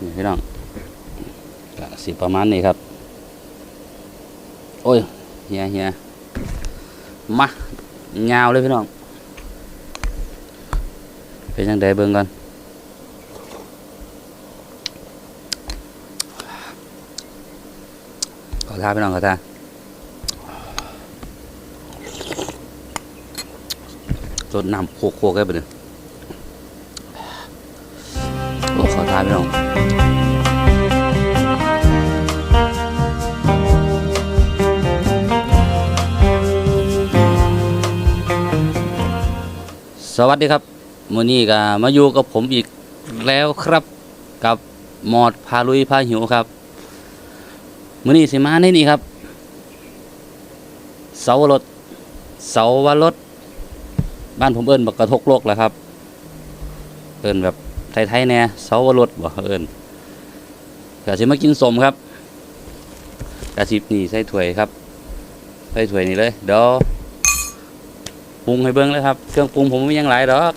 นี่พี่น้องก็สิประมาณนี้ครับ โอ้ยเฮียเฮียมายาวเลยพี่น้องเป็นยังไงเบิ่งก่อนขอทาพี่น้องขอทาจดน้ำโคกๆกันไปเลยโอ้ขอทาพี่น้อง สวัสดีครับมือนี้ก็มาอยู่กับผมอีกแล้วครับ กับหมอดพาลุยพาหิวครับมือนี้สิมาในนี่ครับ เสาวรถเสาวรถบ้านผมเอิ้นบักกระทกโลกแหละครับ เอิ้นแบบ ไทยๆแน่เสาวรถบ่เอิ้นก็สิมากินสมครับกะสิบนี่ใส่ถ้วยครับใส่ถ้วยนี่เลยเดี๋ยวปรุงให้เบิ่งเลยครับเครื่องปรุงผมไม่ยังหลายดอก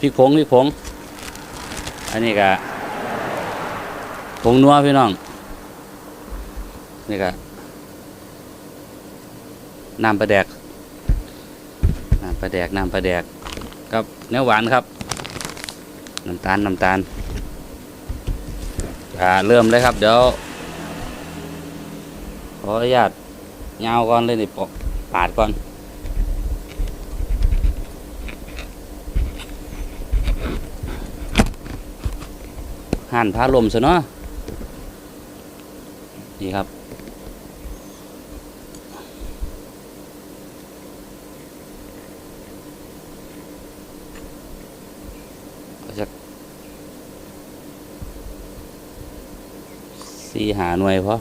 พริกผงพริกผงอันนี้ก็ผงนัวพี่น้องนี่ก็น้ำปลาแดกน้ำปลาแดกน้ำปลาแดกกับเนื้อหวานครับ น้ำตาลน้ำตาลอ่าเริ่มเลยครับ เดี๋ยวขออนุญาตยาวก่อนเลยนี่ปอกปาดก่อนห่านพาลมซะเนาะนี่ครับ สี่หาหน่วยพอท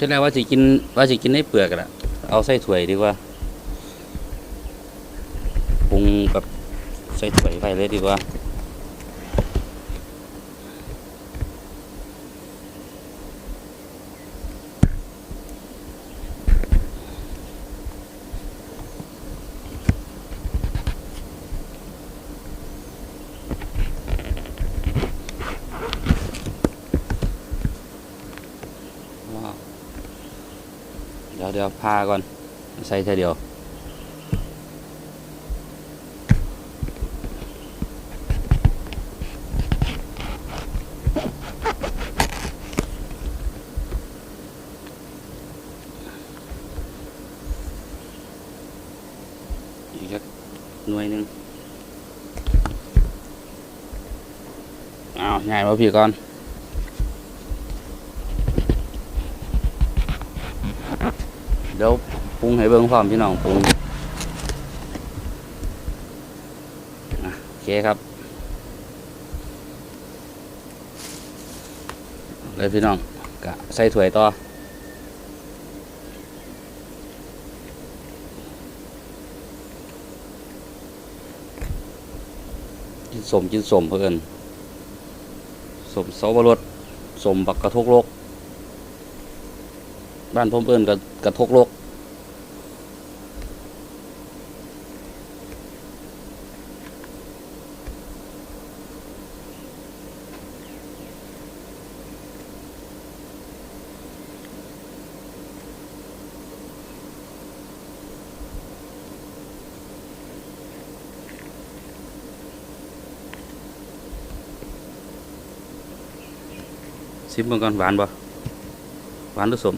ี่แรกว่าสิกินว่าสิกินได้เปลือกกันละเอาใส่ถ้วยดีกว่าปรุงแบบใส่ถ้วยไปเลยดีกว่า ดี๋ยวเดี๋ยวพาก่อน ใส่เท่าเดียวอีกสักหน่วยหนึ่งอ้าวง่ายมาพี่ก่อน ดี๋ยวปรุงให้เบิ่งพร้อมพี่น้องปรุงอะโอเคครับเลยพี่น้องกะใส่ถ้วยต่อกินสมกินสมเพื่อนสมเสาวรสสมบักกระทกโลก บ้านผมเอิ้นกระกระทกโลกซิมเบิ่งก่อนหวานบ่หวานหรือสม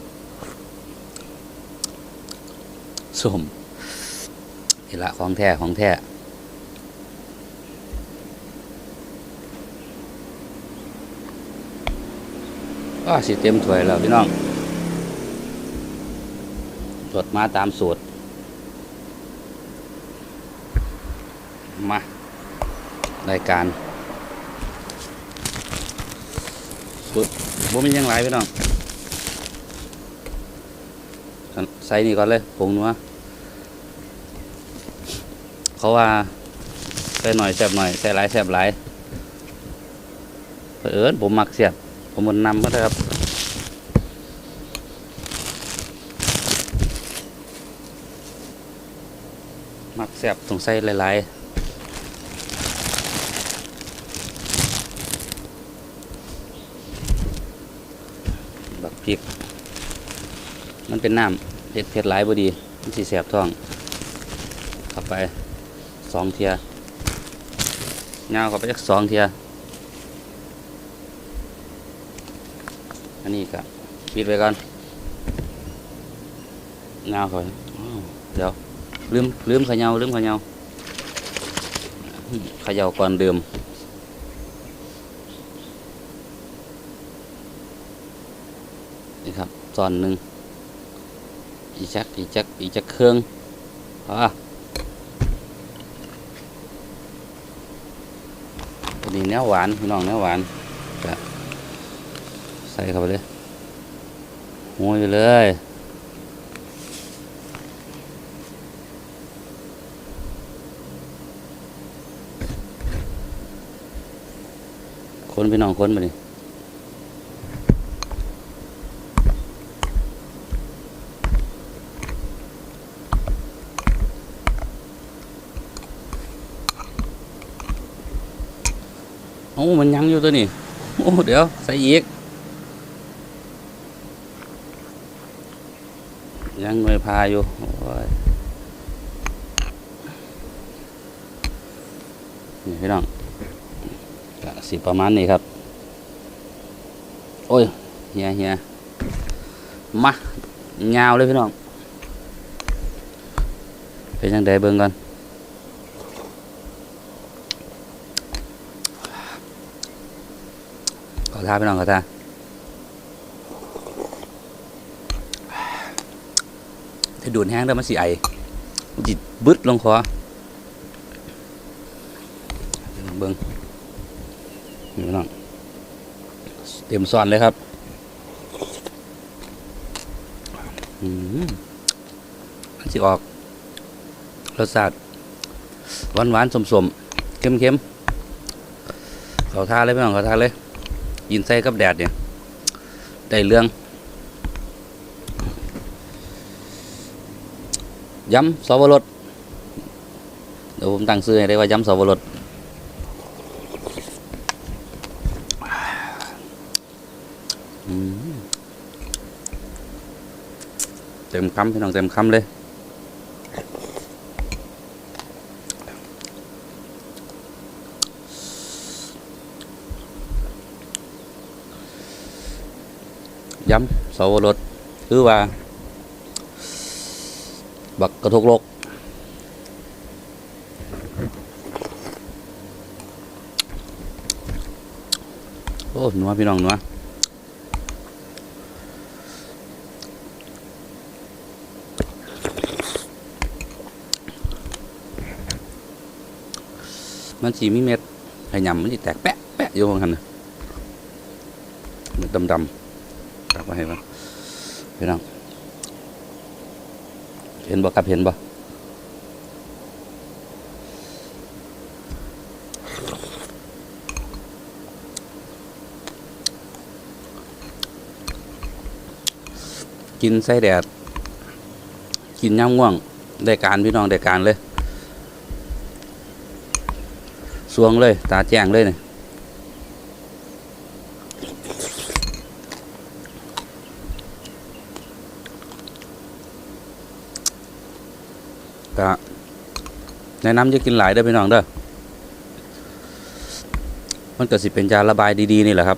สมนี่ละของแท้ของแท้ว่าสิเต็มถ้วยแล้วพี่น้องสดมาตามสูตร มารายการสุดบ่มียังไรพี่น้อง ใส่นี่ก่อนเลยผงนัว เขาว่าใส่หน่อยแซ่บหน่อยใส่หลายแซ่บหลายเผอิญผมมักเสียบผมมันนำก็ได้ครับมักเสียบต้องใส่หลายๆบักพริก มันเป็นน้ำเผ็ดเผ็ดหลายบ่ดี มันสิแสบท้องเข้าไป สองเทียยาวเข้าไปจักสองเทียอันนี้ก็ปิดไว้ก่อนยาวเข้าไปอ้าวเดี๋ยวลืมลืมขยาลืมขยาเขยาก่อนเดิมนี่ครับตอนหนึ่งอีจักอีจักอีจักเครื่องอะ นี่เนื้อหวานพี่น้องเนื้อหวานก็ใส่เข้าไปเลยโห้ยเลยคนพี่น้องคนมาดิ โอ้ มันยังอยู่ตัวนี้โอ้ เดี๋ยว ใส่อีก ยังไม่พาอยู่อยนี่พี่น้องสิประมาณนี้ครับ โอ้ยเฮียเฮียมาเงาวเลยพี่น้องเป็นยังไงเบิ่งก่อนขอ ท่าพี่น้องขอท่าถ้าดูดแห้งแล้วมันสิไอจิตบึดลงคอเบิ่งนี่พี่น้องเต็มซ้อนเลยครับอืมสิออกรสชาติหวานหวานๆสมสมๆเข้มเข้มๆเขาทาเลยพี่น้องเขาทาเลย ยินใส่กับแดดเนี่ยได้เรื่อง ย้ำสวรสเดี๋ยวผมตั้งซื้อให้ได้ว่ายำสวรสเต็มคำพี่น้องเต็มคำเลย ย้ำสวรสคือว่า บักกระทกโลกโอ้หนัวพี่น้องหนัวมันสีมีเม็ดให้ยำมันจะแตกแปะแปะอยู่ข้างหันน่ะเม็ดดำ ๆตักมาให้มันพี่น้องเห็นบ่ครับเห็นบ่กินไส้แดด กินย่ำง่วง ได้การพี่น้องได้การเลย สวงเลย ตาแจ้งเลยเนี่ย กะแนะนำจะกินหลายเด้อพี่น้องเด้อมันก็สิเป็นจานระบายดีๆนี่แหละครับ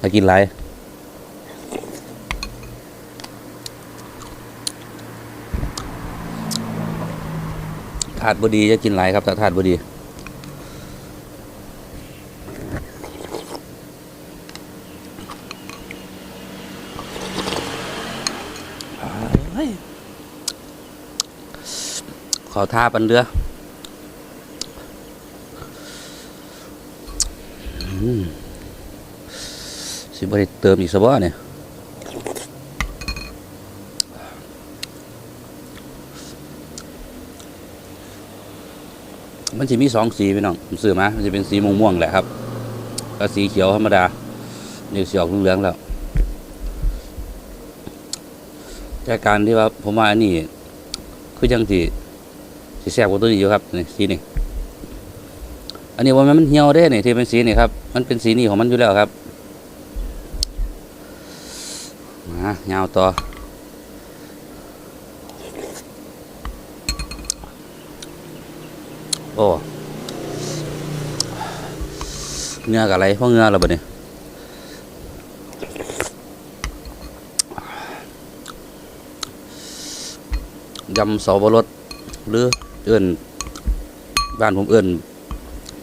ถ้ากินหลายถาดบดีจะกินหลายครับถ้าถาดบดี เฮ้ยข อท่าปันเรืออืมสิบริเติมอีกสบ่เนี่ยมันจะมีสองสีพี่น้องผมซื้อมา มันจะเป็นสีม่วงๆแหละครับก็สีเขียวธรรมดานี่สีออกเหลืองๆแล้วแต่การที่ว่าผมว่าอันนี้คือยังสี สีแซ่บกว่าตัวนี้อยู่ครับนี่สีนี่อันนี้ว่ามันเหี่ยวได้นี่ที่เป็นสีนี่ครับมันเป็นสีนี่ของมันอยู่แล้วครับมาเงาวต่อโอ้เงือกอะไรเพราะเงือเราบ่เนี่ยยำเสาวรสหรือ เอื่นบ้านผมเอื่น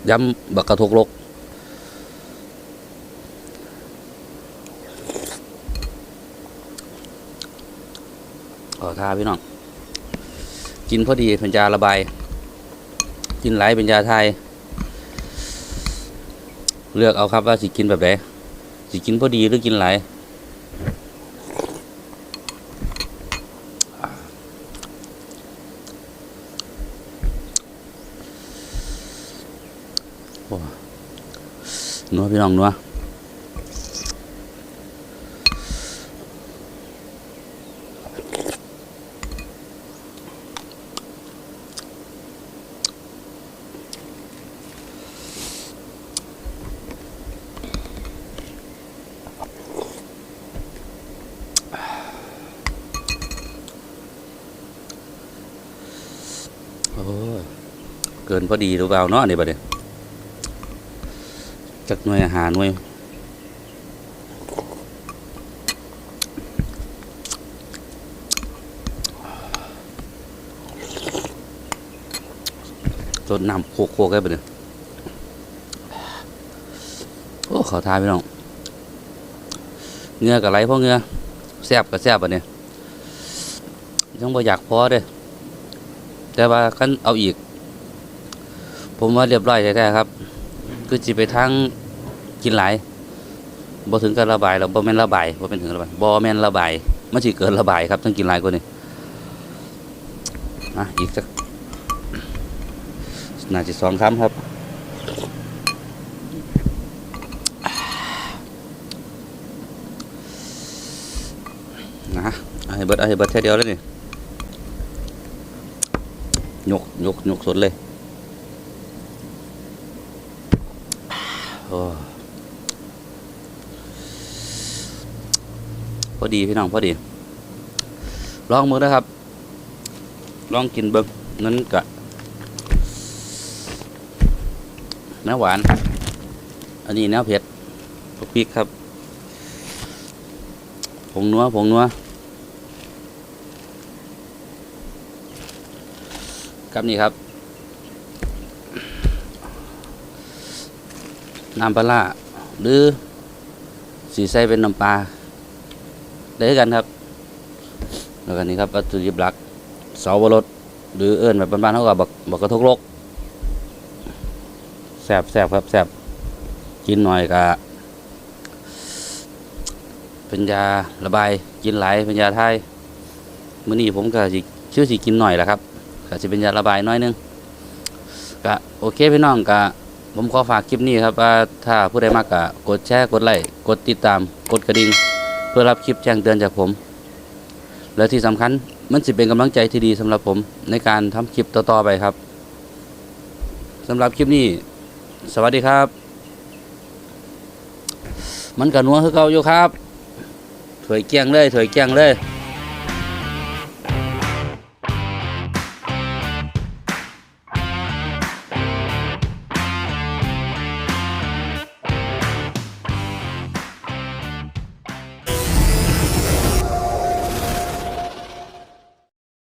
ย้ำบักกระทกลกขอท่าพี่น้อง กินพอดีเป็นยาระบาย กินหลายเป็นยาไทย เลือกเอาครับว่าสิกินแบบไหนสิกินพอดีหรือกินหลาย นัวพี่น้องนัวโอ้เกินพอดีหรือเปล่าเนาะนี่บัดนี้ จักหน่วยอาหารหน่วยจนน้ำโคกๆได้บัดนี้โอ้ขอทานพี่น้องเงือกับไหลเพราะเงือแซบกับแซ่บบัดนี้ยังบ่อยากพอเด้แต่ว่าคันเอาอีก ผมว่าเรียบร้อยแท้ๆครับ คือจิไปทางกินหลายบ่ถึงกับระบายแล้วบ่แม่นระบายบ่เป็นถึงระบายบ่แม่นระบายมันสิเกินระบายครับต้องกินหลายกว่านี้อะอีกสักน่าจะสองคำครับนะเอาให้เบิดเอาให้เบิดแค่เดียวแล้วนี่ยกยกยกสดเลยโอ้ พอดีพี่น้องพอดี ลองมือนะครับ ลองกินเบิ้งนั้นกะแนวหวาน อันนี้แนวเผ็ดพริกครับผงนัวผงนัวครับนี่ครับ น้ำปลาหรือสีใส่เป็นน้ำปลาได้กันครับ แล้วก็นี่ครับวัตถุดิบหลักเสาวรสหรือเอิญแบบบ้านๆเขาก็บักบักกระทกลกแสบแสบครับแสบกินหน่อยก็เป็นยาระบายกินหลายเป็นยาไทยมื้อนี้ผมก็สิชื่อสิกินหน่อยแหละครับก็จะเป็นยาระบายน้อยนึงก็โอเคพี่น้องก็ ผมขอฝากคลิปนี้ครับว่าถ้าผู้ใดมากก็กดแชร์กดไลค์กดติดตามกดกระดิ่งเพื่อรับคลิปแจ้งเตือนจากผม และที่สำคัญมันจะเป็นกำลังใจที่ดีสำหรับผมในการทำคลิปต่อๆไปครับสำหรับคลิปนี้ สวัสดีครับ มันกับนัวคือเก่าอยู่ครับถวยเกียงเลยถวยเกียงเลย